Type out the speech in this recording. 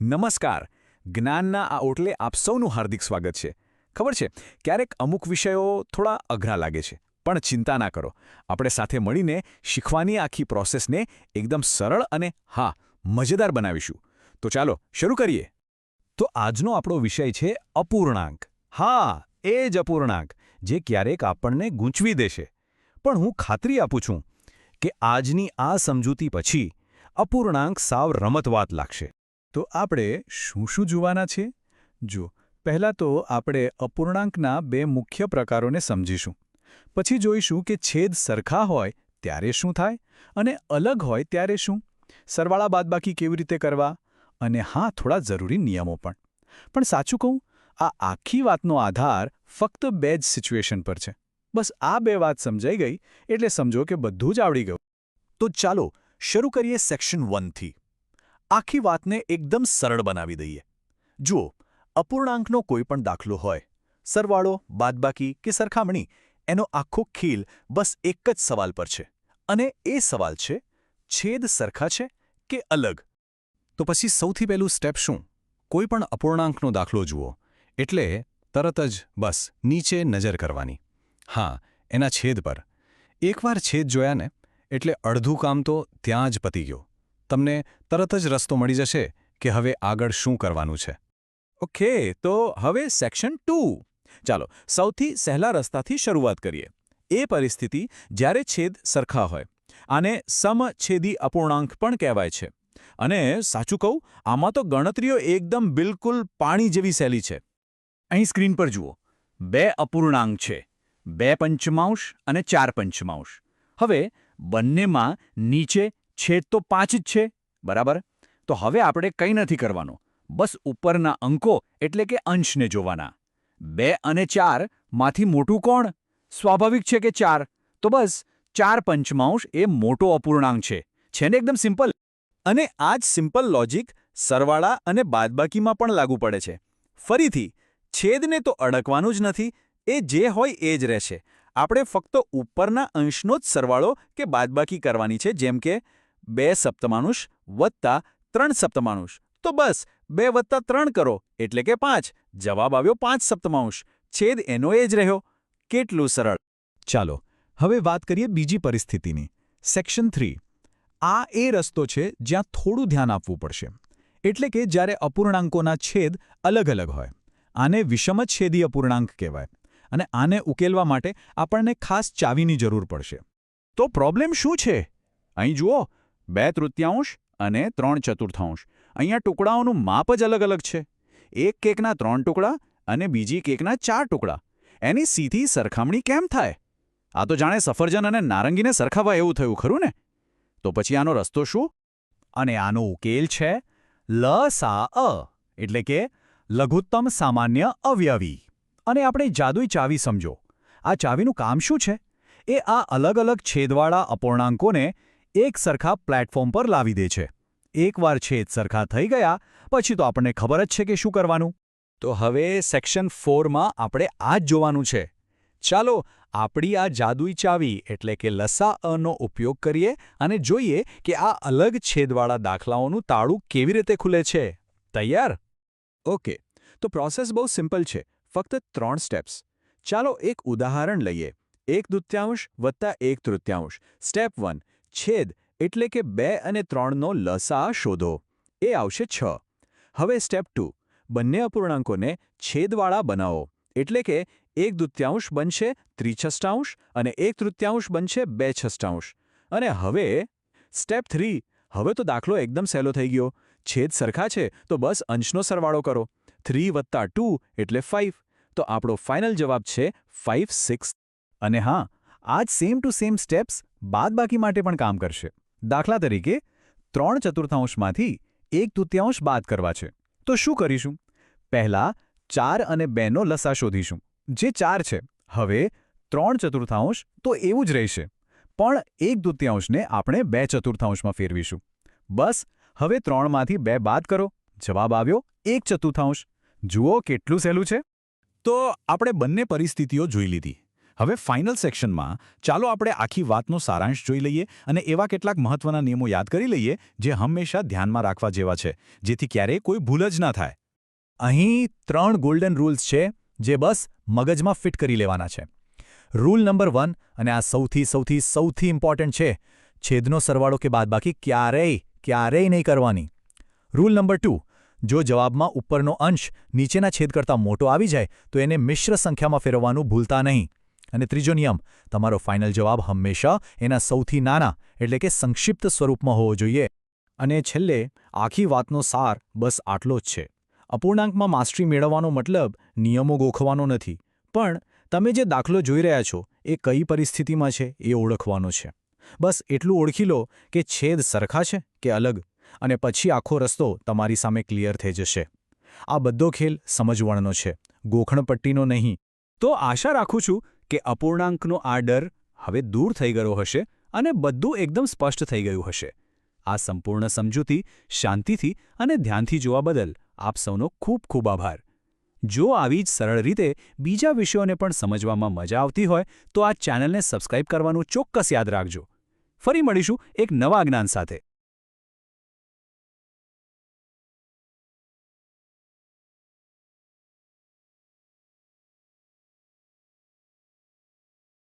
નમસ્કાર. જ્ઞાનના આ ઓટલે આપ સૌનું હાર્દિક સ્વાગત છે. ખબર છે? ક્યારેક અમુક વિષયો થોડા અઘરા લાગે છે, પણ ચિંતા ના કરો. આપણે સાથે મળીને શીખવાની આખી પ્રોસેસને એકદમ સરળ અને, હા, મજેદાર બનાવીશું. તો ચાલો, શરૂ કરીએ. તો આજનો આપણો વિષય છે અપૂર્ણાંક. હા, એ જ અપૂર્ણાંક, જે ક્યારેક આપણને ગૂંચવી દેશે. પણ હું ખાતરી આપું છું કે આજની આ સમજૂતી પછી અપૂર્ણાંક સાવ રમતવાત લાગશે. તો આપણે શું શું જોવાના છે જો, પહેલાં તો આપણે અપૂર્ણાંકના બે મુખ્ય પ્રકારોને સમજીશું. પછી જોઈશું કે છેદ સરખા હોય ત્યારે શું થાય અને અલગ હોય ત્યારે શું? સરવાળા બાદબાકી કેવી રીતે કરવા? અને હા, થોડા જરૂરી નિયમો પણ. પણ સાચું કહું, આ આખી વાતનો આધાર ફક્ત બે જ સિચ્યુએશન પર છે. બસ આ બે વાત સમજાઈ ગઈ, એટલે સમજો કે બધું જ આવડી ગયું. તો ચાલો, શરૂ કરીએ સેક્શન વનથી. આખી વાતને એકદમ સરળ બનાવી દઈએ. જુઓ, અપૂર્ણાંકનો કોઈ પણ દાખલો હોય, સરવાળો, બાદબાકી કે સરખામણી, એનો આખો ખીલ બસ એક જ સવાલ પર છે. અને એ સવાલ છે, છેદ સરખા છે કે અલગ? તો પછી સૌથી પહેલું સ્ટેપ શું? કોઈ પણ અપૂર્ણાંકનો દાખલો જુઓ. એટલે તરત જ બસ નીચે નજર કરવાની. હા, એના છેદ પર. એકવાર છેદ જોયા ને એટલે અડધું કામ તો ત્યાં જ પતી ગયું. તમને તરત જ રસ્તો મળી જશે કે હવે આગળ શું કરવાનું છે. ઓકે, તો હવે સેક્શન ટુ. ચાલો, સૌથી સહેલા રસ્તાથી શરૂઆત કરીએ. એ પરિસ્થિતિ જ્યારે છેદ સરખા હોય. આને સમછેદી અપૂર્ણાંક પણ કહેવાય છે. અને સાચું કહું, આમાં તો ગણતરીઓ એકદમ બિલકુલ પાણી જેવી સહેલી છે. અહીં સ્ક્રીન પર જુઓ. બે અપૂર્ણાંક છે. બે પંચમાંશ અને ચાર પંચમાંશ. હવે બંનેમાં નીચે છેદ તો પાંચ જ છે, બરાબર? તો હવે આપણે કંઈ નથી કરવાનું. બસ ઉપરના અંકો એટલે કે અંશને જોવાના. બે અને ચારમાંથી મોટું કોણ? સ્વાભાવિક છે કે ચાર? તો બસ, ચાર પંચમાંશ એ મોટો અપૂર્ણાંક છે. છે ને એકદમ સિમ્પલ? અને આ જ સિમ્પલ લોજિક સરવાળા અને બાદબાકીમાં પણ લાગુ પડે છે. ફરીથી, છેદને તો અડકવાનું જ નથી, એ જે હોય એ જ રહેશે. આપણે ફક્ત ઉપરના અંશનો જ સરવાળો કે બાદબાકી કરવાની છે, જેમ કે બે સપ્તમાનુષ વત્તા ત્રણ સપ્તમાનુષ. તો બસ, બે વત્તા ત્રણ કરો, એટલે કે પાંચ. જવાબ આવ્યો પાંચ સપ્તમાંશ છેદ એનો એ જ રહ્યો. કેટલું સરળ. ચાલો, હવે વાત કરીએ બીજી પરિસ્થિતિની. Section three. આ એ રસ્તો છે જ્યાં થોડું ધ્યાન આપવું પડશે. એટલે કે જ્યારે અપૂર્ણાંકોના છેદ અલગ અલગ હોય. આને વિષમછેદી અપૂર્ણાંક કહેવાય. અને આને ઉકેલવા માટે આપણને ખાસ ચાવીની જરૂર પડશે. તો પ્રોબ્લેમ શું છે? અહીં જુઓ બે તૃતીયાંશ અને ત્રણ ચતુર્થાંશ. અહીંયા ટુકડાઓનું માપ જ અલગ અલગ છે. એક કેકના ત્રણ ટુકડા અને બીજી કેકના ચાર ટુકડા. એની સીધી સરખામણી કેમ થાય? આ તો જાણે સફરજન અને નારંગીને સરખાવા એવું થયું, ખરું ને? તો પછી આનો રસ્તો શું? અને આનો ઉકેલ છે લ સા અ, એટલે કે લઘુત્તમ સામાન્ય અવયવી. અને આપણે જાદુઈ ચાવી સમજો. આ ચાવીનું કામ શું છે? એ આ અલગ અલગ છેદવાળા અપૂર્ણાંકોને એક સરખા પ્લેટફોર્મ પર લાવી દે છે. એકવાર છેદ સરખા થઈ ગયા, પછી તો આપણને ખબર જ છે કે શું કરવાનું. તો હવે સેક્શન ફોરમાં આપણે આ જ જોવાનું છે. ચાલો, આપણી આ જાદુઈ ચાવી, એટલે કે લસા અનો ઉપયોગ કરીએ અને જોઈએ કે આ અલગ છેદવાળા દાખલાઓનું તાળું કેવી રીતે ખુલે છે. તૈયાર? ઓકે. તો પ્રોસેસ બહુ સિમ્પલ છે. ફક્ત ત્રણ સ્ટેપ્સ ચાલો એક ઉદાહરણ લઈએ. એક દૃત્યાંશ વત્તા એક તૃત્યાંશ. સ્ટેપ વન છેદ એટલે કે બે અને ત્રણનો લસા શોધો. એ આવશે છ. હવે સ્ટેપ ટુ બંને અપૂર્ણાંકોને છેદવાળા બનાવો. એટલે કે એક દૃત્યાંશ બનશે ત્રિછષ્ટાંશ અને એક તૃત્યાંશ બનશે બે છષ્ટાંશ અને હવે સ્ટેપ થ્રી હવે તો દાખલો એકદમ સહેલો થઈ ગયો. છેદ સરખા છે તો બસ અંશનો સરવાળો કરો. થ્રી વત્તા ટુ એટલે ફાઇવ તો આપણો ફાઇનલ જવાબ છે ફાઇવ સિક્સ અને હા આ જ સેમ ટુ સેમ સ્ટેપ્સ બાદબાકી માટે પણ કામ કરશે. દાખલા તરીકે, ત્રણ ચતુર્થાંશમાંથી એક તૃતીયાંશ બાદ કરવા છે. તો શું કરીશું? પહેલા ચાર અને બેનો લસા શોધીશું. જે ચાર છે, હવે ત્રણ ચતુર્થાંશ તો એવું જ રહેશે. પણ એક દૃત્યાંશને આપણે બે ચતુર્થાંશમાં ફેરવીશું. બસ, હવે ત્રણમાંથી બે બાદ કરો. જવાબ આવ્યો, એક ચતુર્થાંશ. જુઓ કેટલું સહેલું છે. તો આપણે બંને પરિસ્થિતિઓ જોઈ લીધી. હવે ફાઇનલ સેક્શનમાં ચાલો આપણે આખી વાતનો સારાંશ જોઈ લઈએ અને એવા કેટલાક મહત્વના નિયમો યાદ કરી લઈએ જે હંમેશા ધ્યાનમાં રાખવા જેવા છે, જેથી ક્યારેય કોઈ ભૂલ જ ના થાય. અહીં ત્રણ ગોલ્ડન રૂલ્સ છે જે બસ મગજમાં ફિટ કરી લેવાના છે. રૂલ નંબર વન અને આ સૌથી સૌથી સૌથી ઇમ્પોર્ટન્ટ છે, છેદનો સરવાળો કે બાદબાકી ક્યારેય ક્યારેય નહીં કરવાની. રૂલ નંબર ટુ જો જવાબમાં ઉપરનો અંશ નીચેના છેદ કરતાં મોટો આવી જાય, તો એને મિશ્ર સંખ્યામાં ફેરવવાનું ભૂલતા નહીં. અને ત્રીજો નિયમ, તમારો ફાઇનલ જવાબ હંમેશા એના સૌથી નાના એટલે કે સંક્ષિપ્ત સ્વરૂપમાં હોવો જોઈએ. અને છેલ્લે, આખી વાતનો સાર બસ આટલો જ છે. અપૂર્ણાંકમાં માસ્ટરી મેળવવાનો મતલબ નિયમો ગોખવાનો નથી. પણ તમે જે દાખલો જોઈ રહ્યા છો, એ કઈ પરિસ્થિતિમાં છે, એ ઓળખવાનો છે. બસ એટલું ઓળખી લો કે છેદ સરખા છે કે અલગ, અને પછી આખો રસ્તો તમારી સામે ક્લિયર થઈ જશે. આ બધો ખેલ સમજવણનો છે, ગોખણપટ્ટીનો નહીં. તો આશા રાખું છું કે અપૂર્ણાંકનો આ ડર હવે દૂર થઈ ગયો હશે અને બધું એકદમ સ્પષ્ટ થઈ ગયું હશે. આ સંપૂર્ણ સમજૂતી શાંતિથી અને ધ્યાનથી જોવા બદલ આપ સૌનો ખૂબ ખૂબ આભાર. જો આવી જ સરળ રીતે બીજા વિષયોને પણ સમજવામાં મજા આવતી હોય, તો આ ચેનલને સબસ્ક્રાઇબ કરવાનું ચોક્કસ યાદ રાખજો. ફરી મળીશું એક નવા જ્ઞાન સાથે.